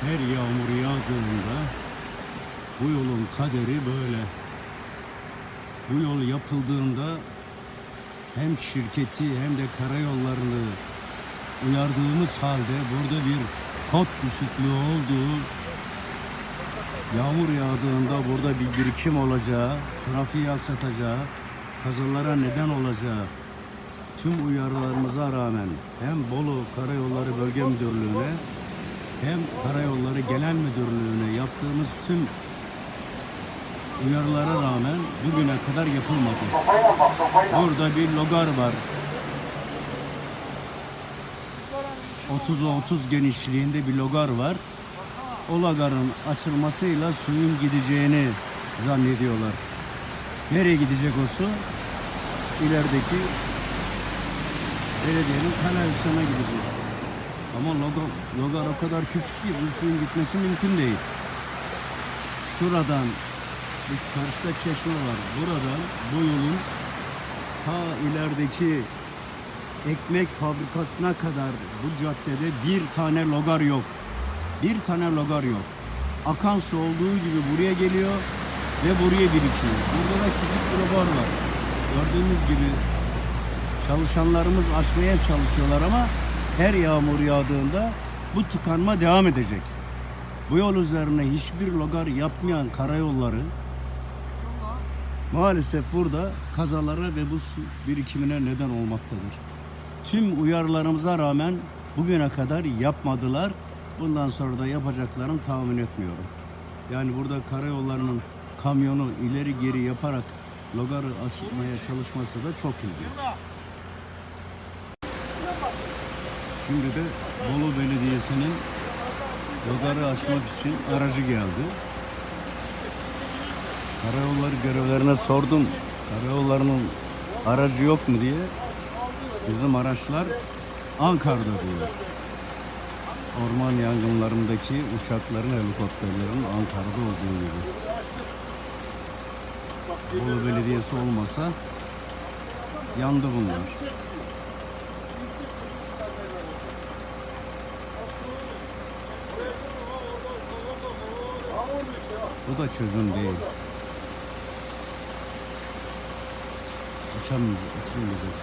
Her yağmur yağdığında bu yolun kaderi böyle. Bu yol yapıldığında hem şirketi hem de karayollarını uyardığımız halde burada bir kod düşüklüğü olduğu yağmur yağdığında burada bir birikim olacağı, trafiği aksatacağı, kazalara neden olacağı tüm uyarılarımıza rağmen hem Bolu Karayolları Bölge Müdürlüğü'ne hem Karayolları Genel Müdürlüğü'ne yaptığımız tüm uyarılara rağmen bugüne kadar yapılmadı. Burada bir logar var. 30'a 30 genişliğinde bir logar var. O logarın açılmasıyla suyun gideceğini zannediyorlar. Nereye gidecek o su? İlerideki belediyenin kanalizasyona gidecek. Ama logar, logar o kadar küçük ki bu suyun gitmesi mümkün değil. Şuradan bir karşıda çeşme var. Buradan bu yolun ta ilerideki ekmek fabrikasına kadar bu caddede bir tane logar yok. Bir tane logar yok. Akan su olduğu gibi buraya geliyor ve buraya birikiyor. Burada da küçük bir logar var. Gördüğünüz gibi çalışanlarımız açmaya çalışıyorlar ama her yağmur yağdığında bu tıkanma devam edecek. Bu yol üzerine hiçbir logar yapmayan karayolları maalesef burada kazalara ve bu su birikimine neden olmaktadır. Tüm uyarılarımıza rağmen bugüne kadar yapmadılar. Bundan sonra da yapacaklarını tahmin etmiyorum. Yani burada karayollarının kamyonu ileri geri yaparak logarı açmaya çalışması da çok ilginç. Şimdi de Bolu Belediyesi'nin logarı açmak için aracı geldi. Karayolları görevlerine sordum. Karayollarının aracı yok mu diye. Bizim araçlar Ankara'da diyor. Orman yangınlarındaki uçakların, helikopterlerin Ankara'da olduğu gibi. Bolu Belediyesi olmasa yandı bunlar. Bu da çözüm değil. Açamayacak, açılmayacak.